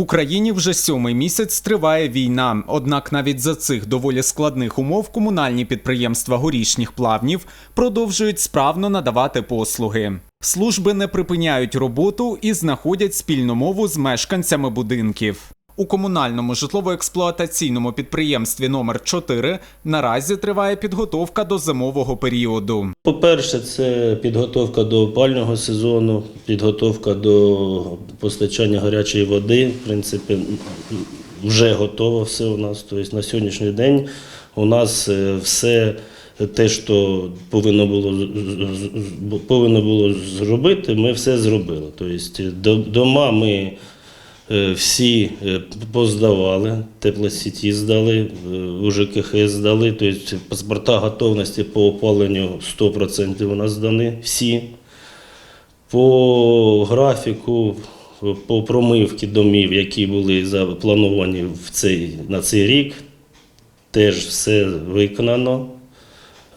Україні вже сьомий місяць триває війна. Однак навіть за цих доволі складних умов комунальні підприємства горішніх плавнів продовжують справно надавати послуги. Служби не припиняють роботу і знаходять спільну мову з мешканцями будинків. У комунальному житлово-експлуатаційному підприємстві номер 4 наразі триває підготовка до зимового періоду. По-перше, це підготовка до опального сезону, підготовка до постачання гарячої води. В принципі, вже готово все у нас. Тобто на сьогоднішній день у нас е, все те, що повинно було, повинно було зробити, ми все зробили. Тобто до- дома ми всі е, поздавали, теплосіті здали, е, у ЖКХ здали, тобто паспорта готовності по опаленню 100% у нас здані всі. По графіку, по промивці домів, які були заплановані в цей, на цей рік, теж все виконано.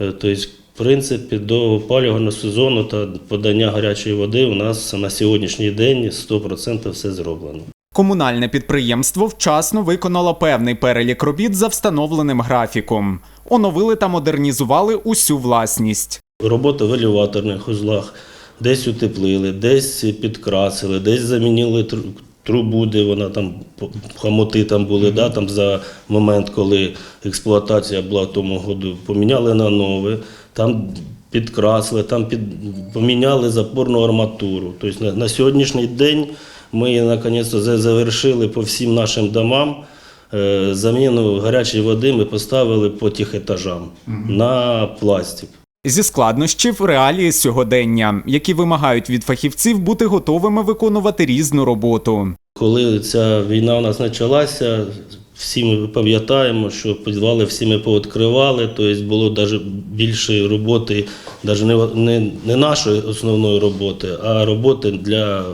Е, Тобто, в принципі, до опалювального сезону та подання гарячої води у нас на сьогоднішній день 100% все зроблено. Комунальне підприємство вчасно виконало певний перелік робіт за встановленим графіком. Оновили та модернізували усю власність. Робота в елеваторних узлах, десь утеплили, десь підкрасили, десь замінили тру- трубу, де вона там хамоти там були, да, там за момент, коли експлуатація була тому году, поміняли на нове, там підкрасили, там під, поміняли запорну арматуру. Тобто на, на сьогоднішній день ми наконець завершили по всім нашим домам. Е, Заміну гарячої води ми поставили по тих етажам на пластик. Зі складнощів реалії сьогодення, які вимагають від фахівців бути готовими виконувати різну роботу. Коли ця війна у нас почалася, всі ми пам'ятаємо, що підвали всі ми пооткривали, тобто було навіть більше роботи, навіть не, не, не нашої основної роботи, а роботи для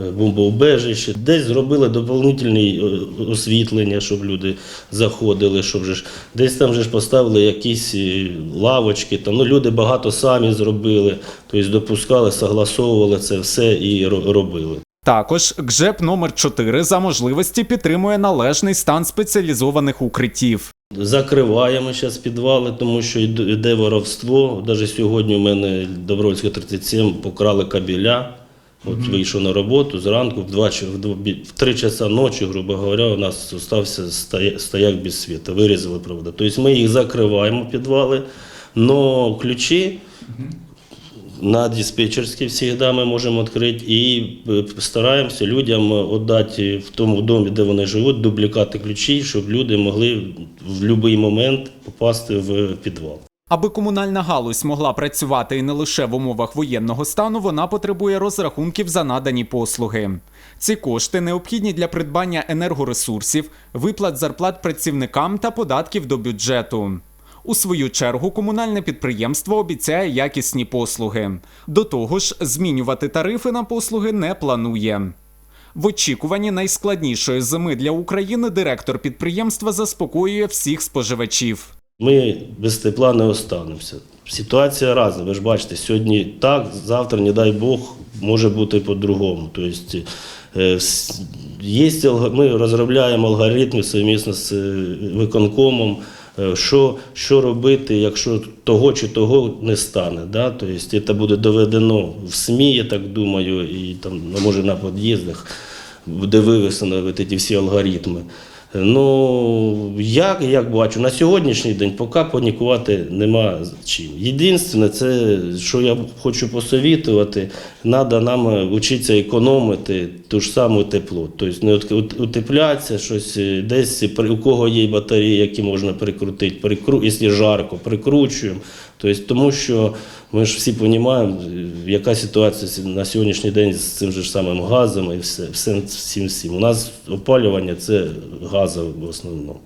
е, бомбоубежища. Десь зробили доповнительне освітлення, щоб люди заходили, щоб ж десь там же ж поставили якісь е, лавочки. Там, ну, люди багато самі зробили, тобто допускали, согласовували це все і ро- робили. Також ГЖЕП номер 4 за можливості підтримує належний стан спеціалізованих укриттів. Закриваємо зараз підвали, тому що йде воровство. Навіть сьогодні у мене Добровольська 37 покрали кабеля. От вийшов на роботу зранку, в 2, в 2, в 3 часа ночі, грубо говоря, у нас залишився стояк без світу, вирізали провода. Тобто ми їх закриваємо, підвали, але ключі на диспетчерській завжди ми можемо відкрити і е, стараємося людям віддати в тому домі, де вони живуть, дублікати ключі, щоб люди могли в будь-який момент попасти в підвал. Аби комунальна галузь могла працювати і не лише в умовах воєнного стану, вона потребує розрахунків за надані послуги. Ці кошти необхідні для придбання енергоресурсів, виплат зарплат працівникам та податків до бюджету. У свою чергу комунальне підприємство обіцяє якісні послуги. До того ж, змінювати тарифи на послуги не планує. В очікуванні найскладнішої зими для України директор підприємства заспокоює всіх споживачів. Ми без тепла не останемося. Ситуація разна. Ви ж бачите, сьогодні так, завтра, не дай Бог, може бути по-другому. Тобто, е, є, ми розробляємо алгоритми совмісно з е, виконкомом, е, що, що робити, якщо того чи того не стане. Да? Тобто, це буде доведено в СМІ, я так думаю, і там, ну, може на під'їздах буде вивесено ці всі алгоритми. Ну, я як бачу, на сьогоднішній день поки панікувати нема чим. Єдине, це, що я хочу посовітувати, треба нам вчитися економити ту ж саму тепло. Тобто не утеплятися, щось е, десь у кого є батареї, які можна прикрутити, прикру, якщо жарко, прикручуємо. Тобто, тому що ми ж всі розуміємо, яка ситуація на сьогоднішній день з цим же самим газом і все, все, всім всім. У нас опалювання це газове в основному.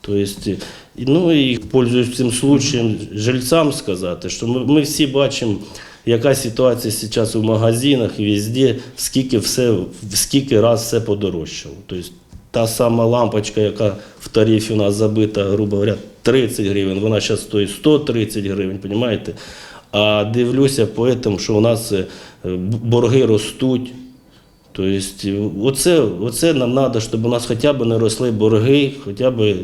Тобто, ну і пользуюсь цим случаєм жильцям сказати, що ми, ми всі бачимо, яка ситуація зараз у магазинах і везде, скільки все, скільки раз все подорожчало. Тобто, та сама лампочка, яка в тарифі у нас забита, грубо говоря, 30 гривень, вона зараз стоїть 130 гривень, розумієте? А дивлюся по этому, що у нас е, борги ростуть. Тобто, оце, оце нам треба, щоб у нас хоча б не росли борги, хоча б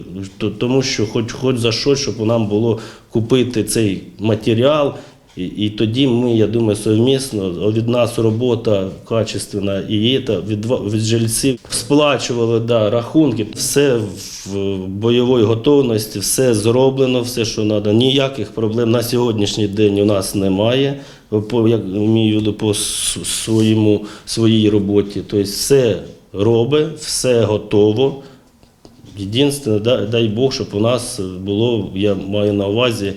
тому, що хоч, хоч за що, щоб нам було купити цей матеріал. І, і тоді ми, я думаю, совмісно від нас робота качественна і це, від, від жильців сплачували да, рахунки. Все в бойовій готовності, все зроблено, все, що треба. Ніяких проблем на сьогоднішній день у нас немає. По як виду, по своєму своїй роботі. Тобто все робить, все готово. Дай, дай Бог, щоб у нас було, я маю на увазі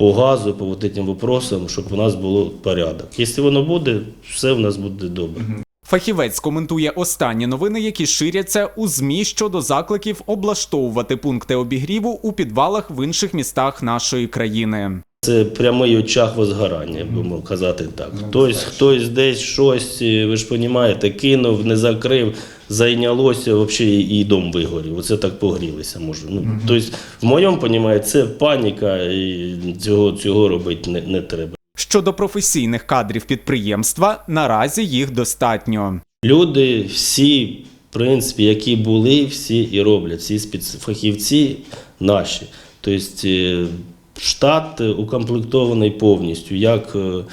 по газу, по вот этим вопросам, щоб у нас було порядок. Якщо воно буде, все в нас буде добре. Фахівець коментує останні новини, які ширяться у ЗМІ щодо закликів облаштовувати пункти обігріву у підвалах в інших містах нашої країни. Це прямий очаг возгорання, будемо казати так. Хтось, хтось десь щось, ви ж розумієте, кинув, не закрив, зайнялося, взагалі і дом вигорів. Оце так погрілися може. Ну, тобто, в моєму розумінні, це паніка, і цього, цього робити не, не треба. Щодо професійних кадрів підприємства, наразі їх достатньо. Люди всі, в принципі, які були, всі і роблять, всі спецфахівці наші. Тобто штат укомплектований повністю, як е,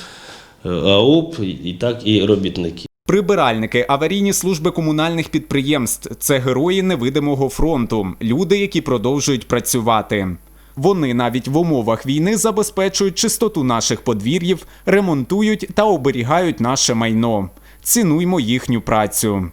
е, АУП, і так і робітники. Прибиральники, аварійні служби комунальних підприємств це герої невидимого фронту, люди, які продовжують працювати. Вони навіть в умовах війни забезпечують чистоту наших подвір'їв, ремонтують та оберігають наше майно. Цінуймо їхню працю.